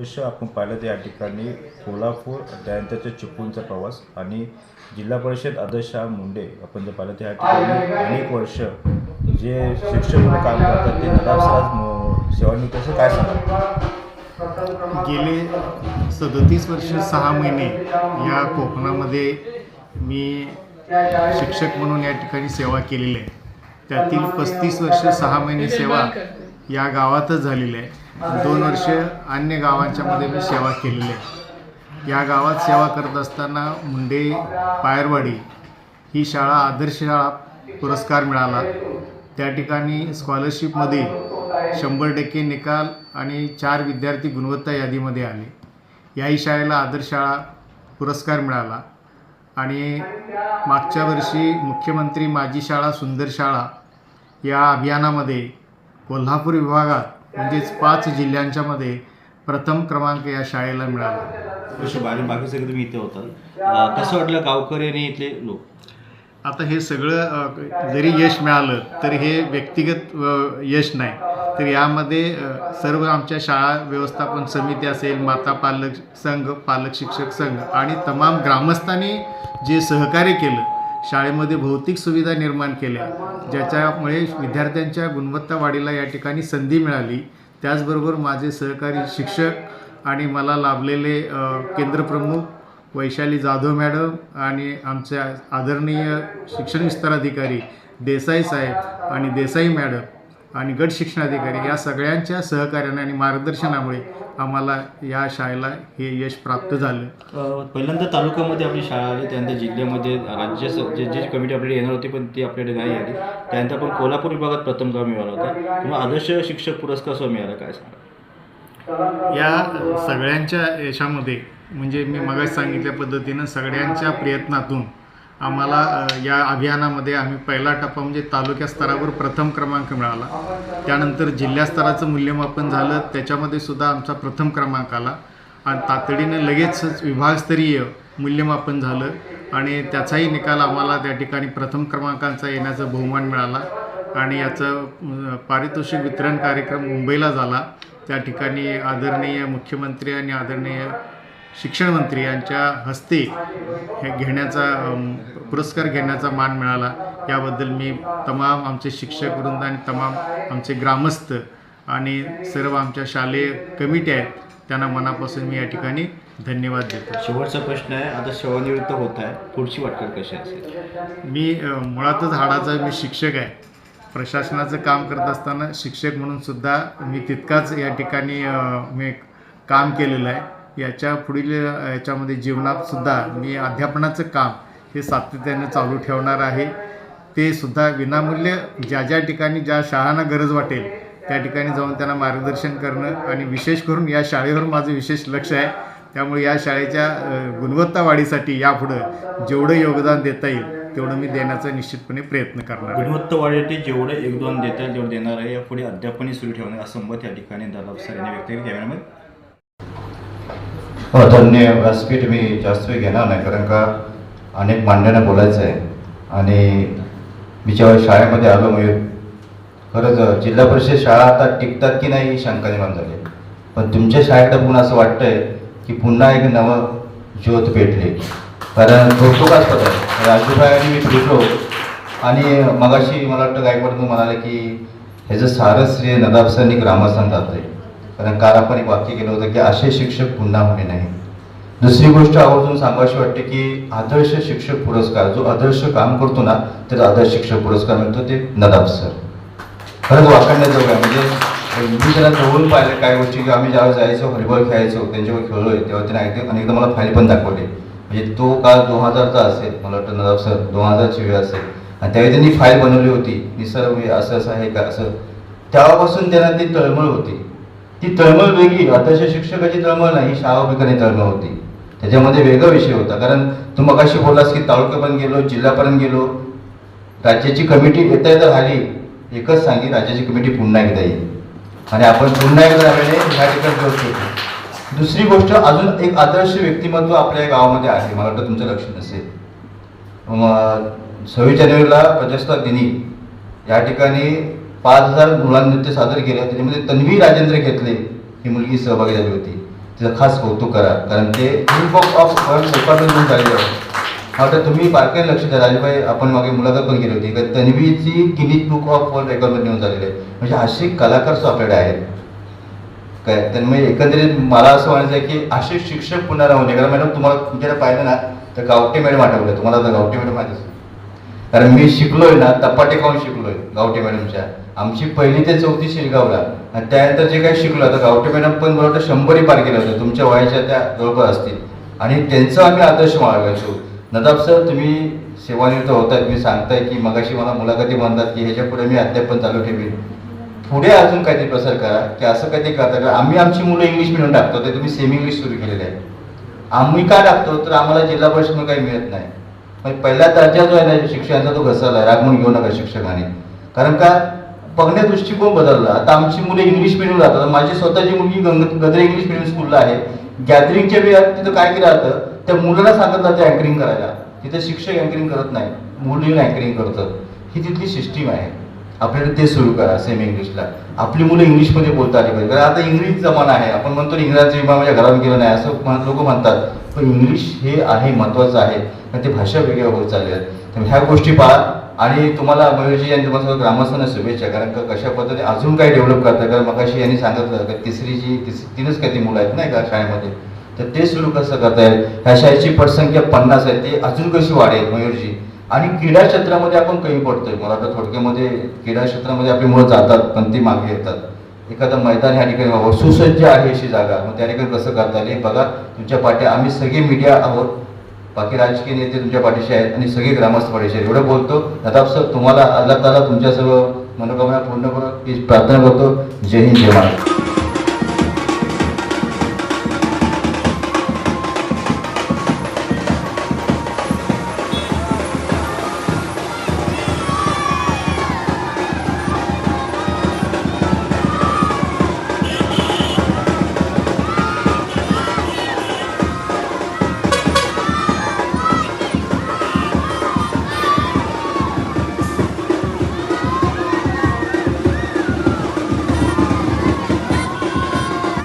दृश्य आपण पाहिलं तर या ठिकाणी कोल्हापूर त्यानंतरच्या चिपळूणचा प्रवास आणि जिल्हा परिषद आदर्श मुंडे आपण जर पाहिलं तर या ठिकाणी अनेक वर्ष जे शिक्षक म्हणून काम करतात ते नदाबसराज सर सेवानिवृत्त काय सांगतात गेले सदतीस वर्ष सहा महिने या कोकणामध्ये मी शिक्षक म्हणून या ठिकाणी सेवा केलेली आहे. त्यातील पस्तीस वर्ष सहा महिने सेवा या गावातच झालेली आहे. दोन वर्ष अन्य गावांच्या मध्ये मी सेवा केलेली आहे. या गावात सेवा करत असताना मुंडे पायरवाडी ही शाळा आदर्श शाळा पुरस्कार मिळाला. त्या ठिकाणी स्कॉलरशिपमध्ये शंभर टक्के निकाल आणि चार विद्यार्थी गुणवत्ता यादीमध्ये आले. याही शाळेला आदर्श शाळा पुरस्कार मिळाला. आणि मागच्या वर्षी मुख्यमंत्री माझी शाळा सुंदर शाळा या अभियानामध्ये कोल्हापूर विभागात म्हणजेच पाच जिल्ह्यांच्यामध्ये प्रथम क्रमांक या शाळेला मिळाला. बाकी सगळे तुम्ही इथे होतात. कसं वाटलं गावकरी आणि इथले लोक? आता हे सगळं जरी यश मिळालं तर हे व्यक्तिगत यश नाही. तर यामध्ये सर्व आमच्या शाळा व्यवस्थापन समिती असेल माता पालक संघ पालक शिक्षक संघ आणि तमाम ग्रामस्थांनी जे सहकार्य केलं शाळेमध्ये भौतिक सुविधा निर्माण केल्या ज्याच्यामुळे विद्यार्थ्यांच्या गुणवत्ता वाढीला या ठिकाणी संधी मिळाली. त्याचबरोबर माझे सहकारी शिक्षक आणि मला लाभलेले केंद्रप्रमुख वैशाली जाधव मॅडम आणि आमच्या आदरणीय शिक्षण विस्तार अधिकारी देसाई साहेब आणि देसाई मॅडम आणि गट शिक्षणाधिकारी या सगळ्यांच्या सहकार्याने आणि मार्गदर्शनामुळे आम्हाला या शाळेला हे यश प्राप्त झालं. पहिल्यांदा तालुक्यामध्ये आपली शाळा आली त्यानंतर जिल्ह्यामध्ये राज्य स- जे जे कमिटी आपल्याकडे येणार होती पण ती आपल्याकडे नाही आली. त्यानंतर पण कोल्हापूर विभागात प्रथम क्रम मिळाला होता. किंवा आदर्श शिक्षक पुरस्कार सुद्धा मिळाला काय सांगा? या सगळ्यांच्या यशामध्ये म्हणजे मी मगाशी सांगितल्या पद्धतीनं सगळ्यांच्या प्रयत्नातून आम्हाला या अभियानामध्ये आम्ही पहिला टप्पा म्हणजे तालुक्या स्तरावर प्रथम क्रमांक मिळाला. त्यानंतर जिल्हास्तराचं मूल्यमापन झालं त्याच्यामध्ये सुद्धा आमचा प्रथम क्रमांक आला. आणि तातडीनं लगेचच विभागस्तरीय मूल्यमापन झालं आणि त्याचाही निकाल आम्हाला त्या ठिकाणी प्रथम क्रमांकांचा येण्याचा बहुमान मिळाला आणि याचं पारितोषिक वितरण कार्यक्रम मुंबईला झाला. त्या ठिकाणी आदरणीय मुख्यमंत्री आणि आदरणीय शिक्षण मंत्री यांच्या हस्ते हे घेण्याचा पुरस्कार घेण्याचा मान मिळाला. याबद्दल मी तमाम आमचे शिक्षक वृंद आणि तमाम आमचे ग्रामस्थ आणि सर्व आमच्या शालेय कमिटी आहेत त्यांना मनापासून मी या ठिकाणी धन्यवाद देतो. शेवटचा प्रश्न आहे आता सेवानिवृत्त होत आहे पुढची वाटचाल कशी असेल? मी मुळातच हाडाचा मी शिक्षक आहे. प्रशासनाचं काम करत असताना शिक्षक म्हणून सुद्धा मी तितकाच या ठिकाणी मी काम केलेलं आहे. याच्या पुढील याच्यामध्ये जीवनात सुद्धा मी अध्यापनाचं काम हे सातत्याने चालू ठेवणार आहे. ते सुद्धा विनामूल्य ज्या ज्या ठिकाणी ज्या शाळांना गरज वाटेल त्या ठिकाणी जाऊन त्यांना मार्गदर्शन करणं आणि विशेष करून या शाळेवर माझं विशेष लक्ष आहे. त्यामुळे या शाळेच्या गुणवत्ता वाढीसाठी यापुढं जेवढं योगदान देता येईल तेवढं मी देण्याचा निश्चितपणे प्रयत्न करणार आहे. गुणवत्ता वाढीसाठी जेवढं एक दोन देता येईल तेवढं देणार आहे. यापुढे अद्यापही सुरू ठेवणार असं मत या ठिकाणी दादा सर यांनी व्यक्त केलं. त्यावेळेमध्ये हो हो, धन्य. व्यासपीठ मी जास्त वेळ घेणार नाही कारण का अनेक मांड्यांना बोलायचं आहे. आणि मी जेव्हा शाळेमध्ये आलो म्हणजे खरंच जिल्हा परिषद शाळा आता टिकतात की नाही ही शंका निर्माण झाली. पण तुमच्या शाळेत पुन्हा असं वाटतंय की पुन्हा एक नवं ज्योत पेटली कारण कौतुकास्पद आहे राजूभाई आणि मी भेटलो. आणि मगाशी मला वाटतं गायकवाड म्हणाले की ह्याचं सारं श्रेय नदाबसांनी ग्रामस्थान जातं कारण काल आपण एक वाक्य केलं होतं की असे शिक्षक पुन्हा होणे नाही. दुसरी गोष्ट आवर्जून सांगावीशी वाटते की आदर्श शिक्षक पुरस्कार जो आदर्श काम करतो ना त्याचा आदर्श शिक्षक पुरस्कार मिळतो ते नदाब सर. खरंच वाकडण्याजवळ आहे म्हणजे मी त्याला जवळून पाहिलं काय गोष्टी की आम्ही ज्यावेळेस जायचो हॉलीबॉल खेळायचो त्यांच्यावर खेळलोय तेव्हा त्याने अनेक अनेकदा मला फाईल पण दाखवली. म्हणजे तो काळ दोन हजारचा असेल मला वाटतं नदाब सर दोन हजारची वेळ असेल. आणि त्यावेळी त्यांनी फाईल बनवली होती निसर्ग असं असं आहे का असं. तेव्हापासून त्यांना ती तळमळ होती. ती तळमळ वेगळी. आदर्श शिक्षकाची तळमळ नाही शाळा उभी तळमळ होती. त्याच्यामध्ये वेगळा विषय होता. कारण तू मगाशी बोललास की तालुक्यापर्यंत गेलो जिल्ह्यापर्यंत गेलो. राज्याची कमिटी येता येता झाली. एकच सांगी राज्याची कमिटी पुन्हा एकदा येईल. आणि आपण पुन्हा एकदा आल्याने ह्या ठिकाणी दुसरी गोष्ट अजून एक आदर्श व्यक्तिमत्व आपल्या गावामध्ये आहे. मला वाटतं तुमचं लक्ष नसेल मग सव्वीस जानेवारीला प्रजासत्ताक दिनी. या ठिकाणी पाच हजार मुलांनृत्य सादर केलं. त्याच्यामध्ये तन्वी राजेंद्र घेतले ही मुलगी सहभागी झाली होती. तिचं खास कौतुक करा. कारण ते बुक ऑफ वर्ल्ड म्हणून झालेलं आहे हा तर तुम्ही बारकाईने लक्ष द्या. राजभाई आपण मागे मुलाखत पण केली होती. का तन्वीची गिनीज बुक ऑफ वर्ल्ड रेकॉर्डमध्ये नेऊन झालेली. आहे म्हणजे असे कलाकार आपल्याकडे आहेत. काय? तर म्हणजे एकंदरीत मला असं म्हणायचं आहे की असे शिक्षक पुन्हा राहू नये. कारण मॅडम तुम्हाला तुमच्याकडे पाहिलं ना तर गावठी मॅडम आठवलं. तुम्हाला तर गावठी मॅडम माहिती कारण मी शिकलोय ना तपाटे खाऊन शिकलोय गावठी मॅडमच्या. आमची पहिली ते चौथी शिरगावला. आणि त्यानंतर जे काही शिकलो आता गावठी मॅडम पण बरोबर शंभरही पार केलं होतं तुमच्या वयाच्या त्या जवळपास असतील. आणि त्यांचा आम्ही आदर्श मागायचो नदाब सर तुम्ही सेवानिवृत्त होतात. तुम्ही सांगताय की मगाशी मला मुलाखती म्हणतात की ह्याच्या पुढे मी अद्याप पण चालू ठेवीन. पुढे अजून काहीतरी प्रसार करा की असं काहीतरी करता का आम्ही आमची मुलं इंग्लिश मिडियम टाकतो. ते तुम्ही सेमी इंग्लिश सुरू केलेलं आहे. आम्ही का टाकतो? तर आम्हाला जिल्हा परिषद काही मिळत नाही. म्हणजे पहिला दर्जा जो आहे ना शिक्षकांचा तो घसरला आहे. रागवून घेऊ नका शिक्षकाने. कारण का? बघण्या दृष्टिकोन बदलला. आता आमची मुलं इंग्लिश मिडियम राहतात माझी स्वतःची मुलगी गंग गदरे इंग्लिश मिडियम स्कूलला आहे. गॅदरिंगच्या वेळात तिथं काय केलं जातं? त्या मुलाला सांगत जातं अँकरिंग करायला. तिथं शिक्षक अँकरिंग करत नाही. मुलं येऊन अँकरिंग करतात ही तिथली सिस्टीम आहे. आपल्याला ते सुरू करा सेम इंग्लिशला आपली मुलं इंग्लिशमध्ये बोलता आली पाहिजे. कारण आता इंग्लिश जमाना आहे. आपण म्हणतो इंग्रजी विभाग माझ्या घरात गेलं नाही. असं लोक म्हणतात. पण इंग्लिश हे आहे महत्त्वाचं आहे. कारण ते भाषा वेगळ्या होत चालल्या आहेत. तर ह्या गोष्टी पाळा. आणि तुम्हाला मयूरजी यांनी तुम्हाला ग्रामस्थांना शुभेच्छा कारण का कशा पद्धतीने अजून काही डेव्हलप करतात कारण मगाशी यांनी सांगितलं का तिसरीची तिस तीनच काही ती मुलं आहेत नाही का शाळेमध्ये? तर ते सुरू कसं करता येईल? ह्या शाळेची पटसंख्या पन्नास आहे ते अजून कशी वाढेल मयूरजी? आणि क्रीडा क्षेत्रामध्ये आपण कमी पडतोय. मला आता थोडक्यामध्ये क्रीडा क्षेत्रामध्ये आपली मुलं जातात पण ती मागे येतात. एखादं मैदान ह्या ठिकाणी व्हावं सुसज्ज आहे अशी जागा. मग त्या ठिकाणी कसं करता येईल? बघा तुमच्या पाठी आम्ही सगळे मीडिया आहोत. बाकी राजकीय नेते तुमच्या पाठीशी आहेत आणि सगळे ग्रामस्थ पाठीशी आहेत. एवढं बोलतो नदाब सर तुम्हाला अल्लाह ताला तुमच्या सर्व मनोकामना पूर्ण करो ही प्रार्थना करतो. जय हिंद जय महाराष्ट्र.